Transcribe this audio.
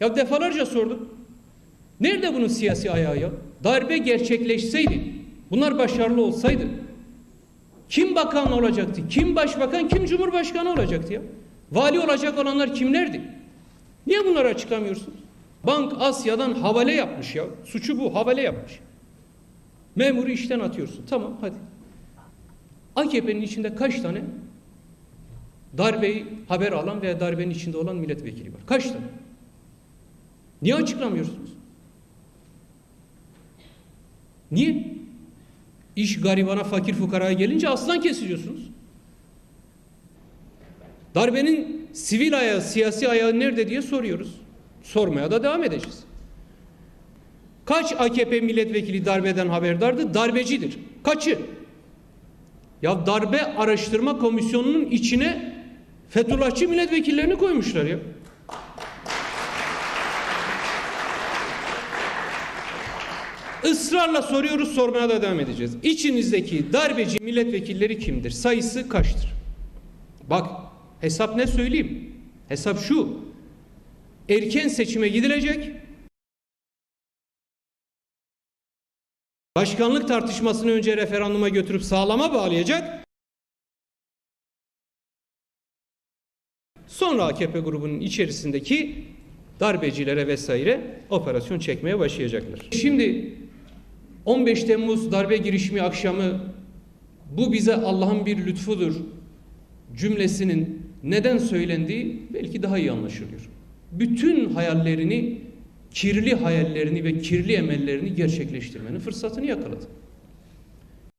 Ya defalarca sordum. Nerede bunun siyasi ayağı ya? Darbe gerçekleşseydi, bunlar başarılı olsaydı kim bakan olacaktı? Kim başbakan, kim cumhurbaşkanı olacaktı ya? Vali olacak olanlar kimlerdi? Niye bunları açıklamıyorsunuz? Bank Asya'dan havale yapmış ya. Suçu bu, havale yapmış. Memuru işten atıyorsun. Tamam hadi. AKP'nin içinde kaç tane darbeyi haber alan veya darbenin içinde olan milletvekili var? Kaç tane? Niye açıklamıyorsunuz? Niye? İş garibana, fakir fukaraya gelince aslan kesiliyorsunuz. Darbenin sivil ayağı, siyasi ayağı nerede diye soruyoruz. Sormaya da devam edeceğiz. Kaç AKP milletvekili darbeden haberdardı? Darbecidir. Kaçı? Ya darbe araştırma komisyonunun içine Fethullahçı milletvekillerini koymuşlar ya. Israrla soruyoruz, sormaya da devam edeceğiz. İçinizdeki darbeci milletvekilleri kimdir? Sayısı kaçtır? Bak, hesap ne söyleyeyim? Hesap şu. Erken seçime gidilecek. Başkanlık tartışmasını önce referanduma götürüp sağlama bağlayacak. Sonra AKP grubunun içerisindeki darbecilere vesaire operasyon çekmeye başlayacaklar. Şimdi 15 Temmuz darbe girişimi akşamı bu bize Allah'ın bir lütfudur cümlesinin neden söylendiği belki daha iyi anlaşılıyor. Bütün hayallerini, kirli hayallerini ve kirli emellerini gerçekleştirmenin fırsatını yakaladı.